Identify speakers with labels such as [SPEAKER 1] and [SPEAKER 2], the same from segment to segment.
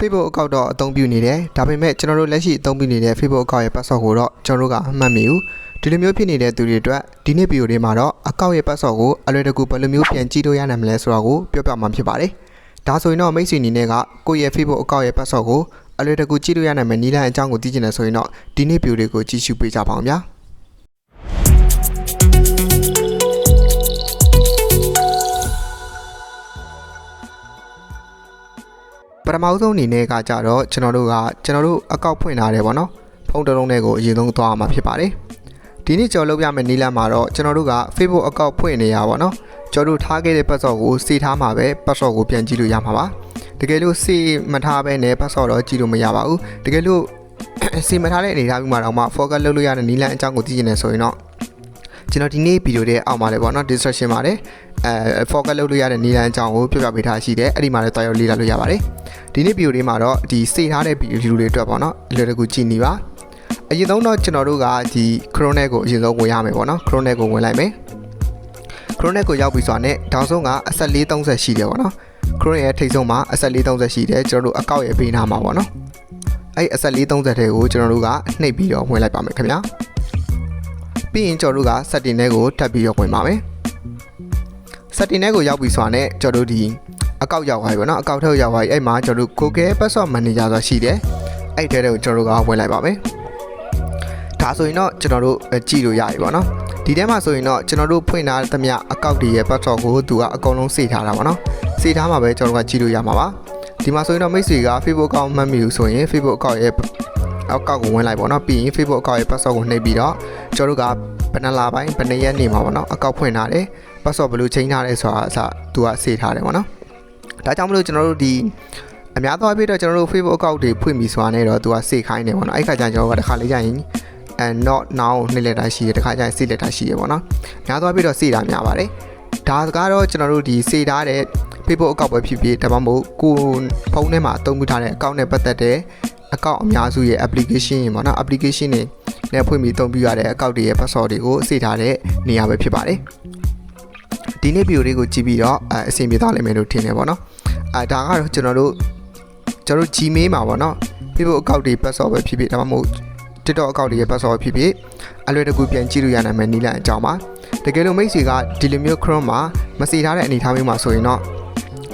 [SPEAKER 1] Facebook account တော့အသုံးပြုနေတယ်ဒါပေမဲ့ကျွန်တော်တို့လက်ရှိအသုံးပြုနေတဲ့ Facebook account ရဲ့ password ကိုတော့ကျွန်တော်တို့ကအမှတ်မိဘူးဒီလိုမျိုးဖြစ်နေတဲ့သူတွေအတွက်ဒီနေ့ဗီဒီယိုလေးမှာတော့ account ရဲ့ password ကိုအလွယ်တကူဘယ်လိုမျိုးပြန်ကြည့်လို့ရနိုင်မလဲဆိုတာကိုပြောပြမှာဖြစ်ပါတယ်ဒါဆိုရင်တော့မိတ်ဆွေအနေနဲ့ကကိုယ့်ရဲ့ Facebook account ရဲ့ password ကိုအလွယ်တကူကြည့်လို့ရနိုင်မယ့်နည်းလမ်းအကြောင်းကိုသိချင်တယ်ဆိုရင်တော့ဒီနေ့ဗီဒီယိုလေးကိုကြည့်ရှုပေးကြပါအောင်ဗျာ ထမဆုံးအနေနဲ့ကကြတော့ကျွန်တော်တို့ကကျွန်တော်တို့အကောက်ဖွင့်ထားတယ်ပေါ့နော်ဖုန်းတစ်လုံးလေးကိုအရင်ဆုံးသွားမှာဖြစ်ပါတယ်ဒီနေ့ကြော်လုပ်ရမယ့်နည်းလမ်းမှာတော့ကျွန်တော်တို့က Facebook အကောက်ဖွင့်နေရပါတော့ကျွန်တော်တို့ထားခဲ့တဲ့ password ကိုစေထားမှာပဲ password ကိုပြန်ကြည့်လို့ရမှာပါတကယ်လို့စေမထားဘဲနဲ့ password တော့ကြည့်လို့မရပါဘူးတကယ်လို့စေမထားတဲ့အနေအထားမျိုးမှာတော့မှ focus လုပ်လို့ရတဲ့နည်းလမ်းအကြောင်းကိုသိချင်တယ်ဆိုရင်တော့ ကျွန်တော်ဒီနေ့ဗီဒီယိုထဲအောက်မှာလည်းပေါ့နော် description မှာလည်းအဲ focus လုပ်လို့ရတဲ့နည်းလမ်းအကြောင်းကိုပြပြပေးထားရှိတယ်အဲ့ဒီမှာလည်းတွားရောက်လေ့လာလို့ရပါတယ်ဒီနေ့ဗီဒီယိုလေးမှာတော့ဒီစေထားတဲ့ဗီဒီယိုလေးအတွက်ပေါ့နော်အလွယ်တကူကြည့်နေပါအရင်ဆုံးတော့ကျွန်တော်တို့ကဒီ Chrome နဲ့ကိုအရင်ဆုံးဝင်ရမယ်ပေါ့နော် Chrome နဲ့ကိုဝင်လိုက်မယ် Chrome နဲ့ကိုရောက်ပြီဆိုတာနဲ့တောင်ဆုံးကအဆက်430ရှိတယ်ပေါ့နော် Chrome ရဲ့ထိပ်ဆုံးမှာအဆက်430ရှိတယ်ကျွန်တော်တို့အကောက်ရဲ့ပေးနာမှာပေါ့နော်အဲ့အဆက်430တဲ့ကိုကျွန်တော်တို့ကနှိပ်ပြီးတော့ဝင်လိုက်ပါမယ်ခင်ဗျာ ပြီးရင်ကျွန်တော်တို့က setting တွေကိုထပ်ပြီးတော့ဝင်ပါမယ် setting တွေကိုရောက်ပြီဆိုတာနဲ့ကျွန်တော်တို့ဒီအကောက်ရောက်သွားပြီပေါ့နော်အကောက်ထဲကိုရောက်သွားပြီအဲ့မှာကျွန်တော်တို့ Google Password Manager ဆိုတာရှိတယ်အဲ့ထဲတွေကိုကျွန်တော်တို့ကဝင်လိုက်ပါမယ်ဒါဆိုရင်တော့ကျွန်တော်တို့ကြည့်လို့ရပြီပေါ့နော်ဒီထဲမှာဆိုရင်တော့ကျွန်တော်တို့ဖွင့်ထားသမျှအကောက်တွေရဲ့ password ကိုသူကအကုန်လုံးစေထားတာပေါ့နော်စေထားမှာပဲကျွန်တော်တို့ကကြည့်လို့ရမှာပါဒီမှာဆိုရင်တော့မိတ်ဆွေက Facebook account မှတ်မိဘူးဆိုရင် Facebook account ရဲ့ အောက်ကောက်ကိုဝင်လိုက်ပေါ့နော်ပြီးရင် Facebook account ရဲ့ password ကိုနှိပ်ပြီးတော့ကျွန်တော်တို့ကဘယ်နှလပိုင်းဘယ်နှစ်ရက်နေမှာပေါ့နော်အကောက်ဖွင့်ထားတယ် password ဘယ်လိုချိန်ထားလဲဆိုတာအစသူကစေထားတယ်ပေါ့နော်ဒါကြောင့်မလို့ကျွန်တော်တို့ဒီအများသောအားဖြင့်တော့ကျွန်တော်တို့ Facebook account တွေဖွင့်ပြီးဆိုတာနဲ့တော့သူကစေခိုင်းတယ်ပေါ့နော်အဲ့ခါကျရင်ကျွန်တော်တို့ကတစ်ခါလေးကြာရင်အဲ not now နှစ်လက်တာရှိတယ်တစ်ခါကျရင်စေလက်တာရှိတယ်ပေါ့နော်များသောအားဖြင့်တော့စေတာများပါတယ်ဒါကတော့ကျွန်တော်တို့ဒီစေထားတဲ့ Facebook account ပဲဖြစ်ဖြစ်ဒါမှမဟုတ်ကိုဖုန်းထဲမှာအသုံးပြုထားတဲ့ account နဲ့ပတ်သက်တဲ့ account အများစုရဲ့ application တွေပေါ့နော် application တွေနဲ့ဖွင့်ပြီးအသုံးပြုရတဲ့ account တွေရဲ့ password တွေကိုစေထားတဲ့နေရာပဲဖြစ်ပါတယ်ဒီနေ့ဗီဒီယိုလေးကိုကြည့်ပြီးတော့အအဆင်ပြေသွားလိမ့်မယ်လို့ထင်တယ်ပေါ့နော်အဲဒါကတော့ကျွန်တော်တို့ကျွန်တော်တို့ Gmail မှာပေါ့နော် Facebook account တွေ password ပဲဖြစ်ဖြစ်ဒါမှမဟုတ် TikTok account တွေရဲ့ password ဖြစ်ဖြစ်အလွယ်တကူပြန်ကြည့်လို့ရနိုင်မယ်နည်းလမ်းအကြောင်းပါတကယ်လို့မိတ်ဆွေကဒီလိုမျိုး Chrome မှာမစေထားတဲ့အနေအထားမျိုးမှာဆိုရင်တော့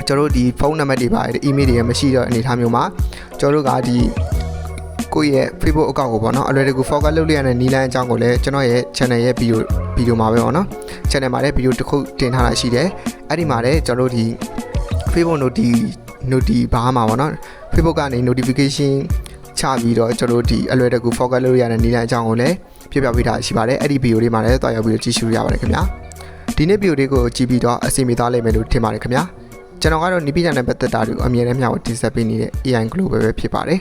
[SPEAKER 1] ကျွန်တော်တို့ဒီဖုန်းနံပါတ်တွေပါတယ် email တွေမရှိတော့အနေအထားမျိုးမှာကျွန်တော်တို့ကဒီ ကိုယ့်ရဲ့ Facebook account ကိုပေါ့နော်အလွယ်တကူ forward လုပ်လို့ရတဲ့နည်းလမ်းအကြောင်းကိုလည်းကျွန်တော်ရဲ့ channel ရဲ့ video video မှာပဲပေါ့နော် channel မှာလည်း video တစ်ခုတင်ထားတာရှိတယ်အဲ့ဒီမှာလည်းကျွန်တော်တို့ဒီ Facebook noti noti ဘားမှာပေါ့နော် Facebook ကနေ notification ချပြီးတော့ကျွန်တော်တို့ဒီအလွယ်တကူ forward လုပ်လို့ရတဲ့နည်းလမ်းအကြောင်းကိုလည်းပြပြပေးထားရှိပါတယ်အဲ့ဒီ video လေးမှာလည်းတွားရောက်ပြီးတော့ကြည့်ရှုရပါတယ်ခင်ဗျာဒီနေ့ video လေးကိုကြည့်ပြီးတော့အဆင်ပြေသွားလိမ့်မယ်လို့ထင်ပါတယ်ခင်ဗျာကျွန်တော်ကတော့နိပိညာနဲ့ပတ်သက်တာတွေကိုအမြဲတမ်းမျှဝေတင်ဆက်ပေးနေတဲ့ AI Global ပဲဖြစ်ပါတယ်